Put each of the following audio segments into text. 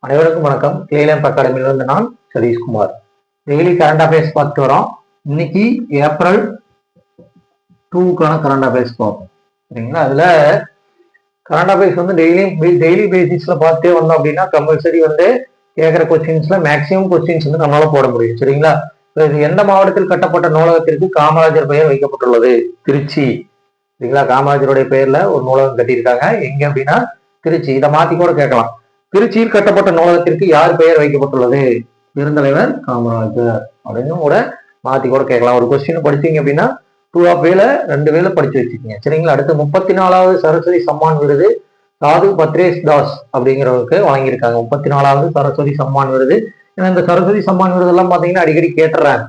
அனைவருக்கும் வணக்கம். கேஎல்எம் அகாடமியிலிருந்து நான் சதீஷ்குமார். டெய்லி கரண்ட் அஃபேர்ஸ் பார்த்துட்டு வரோம். இன்னைக்கு ஏப்ரல் டூக்கான கரண்ட் அஃபேர்ஸ் பார்ப்போம் சரிங்களா? அதுல கரண்ட் அஃபேர்ஸ் வந்து டெய்லியும் டெய்லி பேசிஸ்ல பார்த்தே வந்தோம் அப்படின்னா கம்பல்சரி வந்து கேட்குற கொஸ்டின்ஸ்ல மேக்சிமம் கொஸ்டின்ஸ் வந்து நம்மளால போட முடியும். சரிங்களா? இது எந்த மாவட்டத்தில் கட்டப்பட்ட நூலகத்திற்கு காமராஜர் பெயர் வைக்கப்பட்டுள்ளது? திருச்சி. சரிங்களா? காமராஜருடைய பெயர்ல ஒரு நூலகம் கட்டியிருக்காங்க. எங்க அப்படின்னா திருச்சி. இதை மாத்தி கூட கேட்கலாம். திருச்சியில் கட்டப்பட்ட நூலகத்திற்கு யார் பெயர் வைக்கப்பட்டுள்ளது? பெருந்தலைவர் காமராஜர். அப்படின்னு கூட மாத்தி கூட கேட்கலாம். ஒரு கொஸ்டின் படிச்சீங்க அப்படின்னா டூ ஆஃப் வேல ரெண்டு வேலை படிச்சு வச்சுக்கீங்க. சரிங்களா? அடுத்து முப்பத்தி நாலாவது சரஸ்வதி சம்மான் விருது சாது பத்ரேஷ் தாஸ் அப்படிங்கிறவருக்கு வழங்கியிருக்காங்க. முப்பத்தி நாலாவது சரஸ்வதி சம்மான் விருது. ஏன்னா இந்த சரஸ்வதி சம்மான் விருதெல்லாம் பாத்தீங்கன்னா அடிக்கடி கேட்டுறாங்க.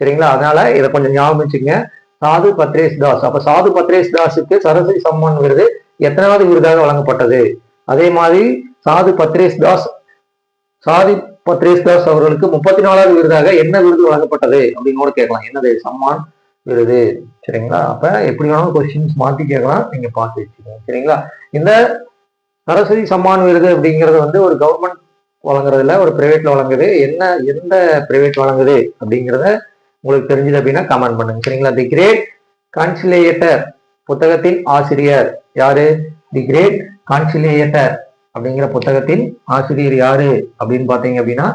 சரிங்களா? அதனால இதை கொஞ்சம் ஞாபகம் வச்சுக்கங்க. சாது பத்ரேஷ் தாஸ். அப்ப சாது பத்ரேஷ் தாஸுக்கு சரஸ்வதி சம்மான் விருது எத்தனாவது விருதாக வழங்கப்பட்டது? அதே மாதிரி சாது பத்ரேஷ் தாஸ் சாதி பத்ரேஷ் தாஸ் அவர்களுக்கு முப்பத்தி நாலாவது விருதாக என்ன விருது வழங்கப்பட்டது அப்படின்னு கூட கேட்கலாம். என்னது? சம்மான் விருது. சரிங்களா? அப்ப எப்படி வேணாலும் கொஸ்டின்ஸ் மாத்தி கேட்கலாம். நீங்க பார்த்து வச்சுக்கோங்க. சரிங்களா? இந்த சரஸ்வதி சம்மான் விருது அப்படிங்கிறது வந்து ஒரு கவர்மெண்ட் வழங்குறதுல ஒரு பிரைவேட்ல வழங்குது. என்ன எந்த பிரைவேட் வழங்குது அப்படிங்கிறத உங்களுக்கு தெரிஞ்சது அப்படின்னா கமெண்ட் பண்ணுங்க. சரிங்களா? தி கிரேட் கான்சிலேட்டர் புத்தகத்தின் ஆசிரியர் யாரு? தி கிரேட் கான்சிலேட்டர் அப்படிங்கிற புத்தகத்தின் ஆசிரியர் யாரு அப்படின்னு பாத்தீங்க அப்படின்னா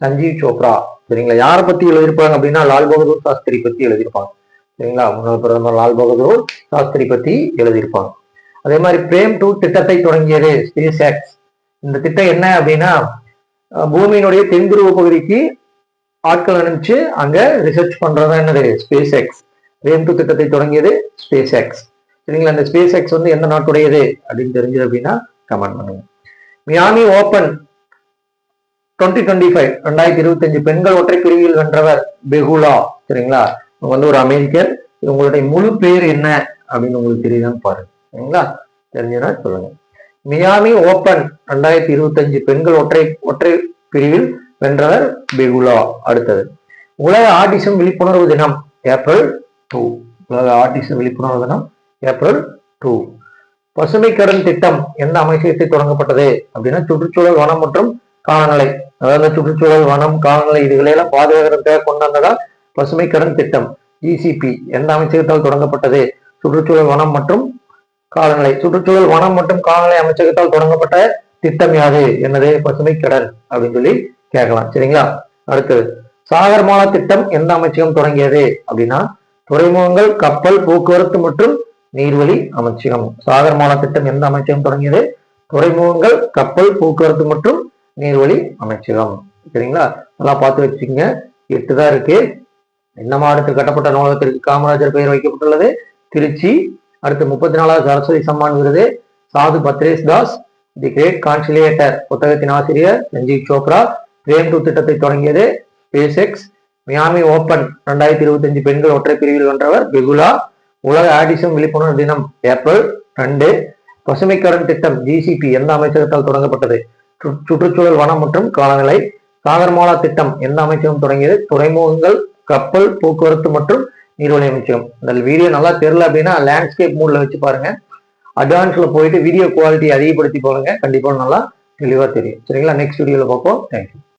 சஞ்சீவ் சோப்ரா. சரிங்களா? யாரை பத்தி எழுதியிருப்பாங்க அப்படின்னா லால் பகதூர் சாஸ்திரி பத்தி எழுதியிருப்பாங்க. சரிங்களா? முன்னாள் பிரதமர் லால் பகதூர் சாஸ்திரி பத்தி எழுதியிருப்பாங்க. அதே மாதிரி பிரேம் டூ திட்டத்தை தொடங்கியது ஸ்பேஸ் எக்ஸ் இந்த திட்டம் என்ன அப்படின்னா பூமியினுடைய தென்துருவ பகுதிக்கு ஆட்கள் அனுப்பிச்சு அங்க ரிசர்ச் பண்றதா என்னது? ஸ்பேஸ் எக்ஸ் பிரேம் டூ திட்டத்தை தொடங்கியது ஸ்பேஸ் எக்ஸ் சரிங்களா? இந்த ஸ்பேஸ் எக்ஸ் வந்து எந்த நாட்டுடையது அப்படின்னு தெரிஞ்சது அப்படின்னா கமெண்ட் பண்ணுங்க. Miami Open twenty twenty five ரெண்டாயிரத்தி இருபத்தஞ்சு பெண்கள் ஒற்றை பிரிவில் வென்றவர் பெகுலா சரிங்களா? இவங்க வந்து ஒரு அமெரிக்கர் உங்களுடைய முழு பேர் என்ன அப்படின்னு உங்களுக்கு தெரியுதான்னு பாருங்க சரிங்களா? தெரிஞ்சதுன்னா சொல்லுங்க. மியாமி ஓபன் ரெண்டாயிரத்தி இருபத்தஞ்சு பெண்கள் ஒற்றை ஒற்றை பிரிவில் வென்றவர் பெகுலா. அடுத்தது உலக ஆட்டிசம் விழிப்புணர்வு தினம் ஏப்ரல் டூ உலக ஆட்டிசம் விழிப்புணர்வு தினம் ஏப்ரல் டூ பசுமை கடன் திட்டம் எந்த அமைச்சகத்தை தொடங்கப்பட்டது அப்படின்னா சுற்றுச்சூழல் வனம் மற்றும் காலநிலை. அதாவது சுற்றுச்சூழல் வனம் காலநிலை இதுகளையெல்லாம் பாதுகாக்கிறதுக்காக கொண்டு வந்ததா பசுமை கடன் திட்டம் ஜிசிபி எந்த அமைச்சகத்தால் தொடங்கப்பட்டது? சுற்றுச்சூழல் வனம் மற்றும் காலநிலை. சுற்றுச்சூழல் வனம் மற்றும் காலநிலை அமைச்சகத்தால் தொடங்கப்பட்ட திட்டம் யாது? என்னது? பசுமை கடன் அப்படின்னு சொல்லி கேட்கலாம். சரிங்களா? அடுத்தது சாகர்மாலா திட்டம் எந்த அமைச்சகம் தொடங்கியது அப்படின்னா துறைமுகங்கள் கப்பல் போக்குவரத்து மற்றும் நீர்வழி அமைச்சகம். சாகர்மாலா திட்டம் எந்த அமைச்சகம் தொடங்கியது? துறைமுகங்கள் கப்பல் போக்குவரத்து மற்றும் நீர்வழி அமைச்சகம். சரிங்களா? நல்லா பார்த்து வச்சுக்கோங்க. எட்டு தான் இருக்கு. என்ன மாவட்டத்தில் கட்டப்பட்ட நூலகத்திற்கு காமராஜர் பெயர் வைக்கப்பட்டுள்ளது? திருச்சி. அடுத்து முப்பத்தி நாலாவது சரஸ்வதி சம்மான் விருது. சாது பத்ரேஷ் தாஸ் தி கிரேட் கான்சிலேட்டர் புத்தகத்தின் ஆசிரியர் ரஞ்சித் சோப்ரா. பிரேம் டூ திட்டத்தை தொடங்கியது. ஸ்பேஸ் மியாமி ஓபன் ரெண்டாயிரத்தி இருபத்தி அஞ்சு பெண்கள் ஒற்றை பிரிவில் வென்றவர் பெகுலா. உலக ஆடிசம் விழிப்புணர்வு தினம் ஏப்ரல் ரெண்டு. பசுமைக்கரன் திட்டம் ஜிசிபி எந்த அமைச்சகத்தால் தொடங்கப்பட்டது? சுற்றுச்சூழல் வனம் மற்றும் காலநிலை சாகர்மாலா திட்டம் எந்த அமைச்சகம் தொடங்கியது? துறைமுகங்கள் கப்பல் போக்குவரத்து மற்றும் நீர்வழி அமைச்சகம். இந்த வீடியோ நல்லா தெரியல அப்படின்னா லேண்ட்ஸ்கேப் மூட்ல வச்சு பாருங்க. அட்வான்ஸ்ல போயிட்டு வீடியோ குவாலிட்டி அதிகப்படுத்தி போடுங்க கண்டிப்பா நல்லா தெளிவா தெரியும். சரிங்களா? நெக்ஸ்ட் வீடியோல பார்ப்போம். தேங்க்யூ